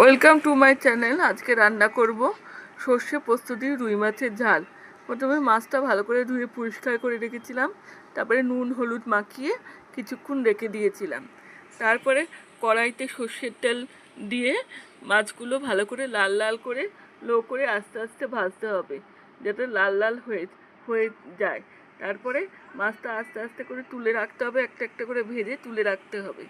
Welcome to my channel আজকে রান্না করব সর্ষে দিয়ে রুই মাছের ঝাল। প্রথমে মাছটা ভালো করে ধুয়ে পরিষ্কার করে রেখেছিলাম। তারপরে নুন, হলুদ মাখিয়ে কিছুক্ষণ রেখে দিয়েছিলাম। তারপরে কড়াইতে সর্ষের তেল দিয়ে মাছগুলো ভালো করে লাল লাল করে লো করে আস্তে আস্তে ভাজতে হবে, যাতে লাল লাল হয়ে হয়ে যায়। তারপরে মাছটা আস্তে আস্তে করে তুলে রাখতে হবে, একটা একটা করে ভেজে তুলে রাখতে হবে।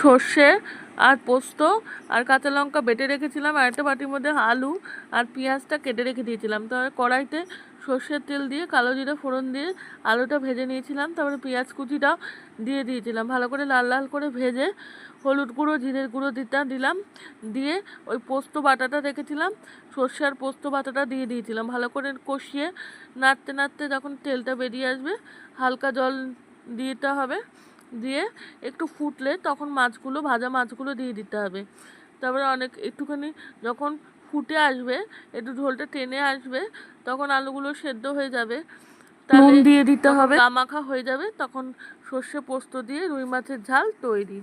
সর্ষে আর পোস্ত আর কাঁচা লঙ্কা বেটে রেখেছিলাম, আর একটা বাটির মধ্যে আলু আর পেঁয়াজটা কেটে রেখে দিয়েছিলাম। তারপরে কড়াইতে সর্ষের তেল দিয়ে, কালো জিরে ফোড়ন দিয়ে আলুটা ভেজে নিয়েছিলাম, তারপরে পেঁয়াজ কুচিটা দিয়ে দিয়েছিলাম। ভালো করে লাল লাল করে ভেজে হলুদ গুঁড়ো, জিরের গুঁড়ো দিতে, দিলাম। দিয়ে ওই পোস্ত বাটাটা রেখেছিলাম, সর্ষে আর পোস্ত বাটাটা দিয়ে দিয়েছিলাম। ভালো করে কষিয়ে নাড়তে নাড়তে যখন তেলটা বেরিয়ে আসবে, হালকা জল দিতে হবে। দিয়ে একটু ফুটলে তখন মাছগুলো ভাজা মাছগুলো দিয়ে দিতে হবে। তারপরে অনেক একটুখানি যখন ফুটে আসবে একটু ঝোলটা টেনে আসবে তখন আলুগুলো সেদ্ধ হয়ে যাবে। নুন দিয়ে দিতে হবে। মাখা হয়ে যাবে তখন সর্ষে পোস্ত দিয়ে রুই মাছের ঝাল তৈরি।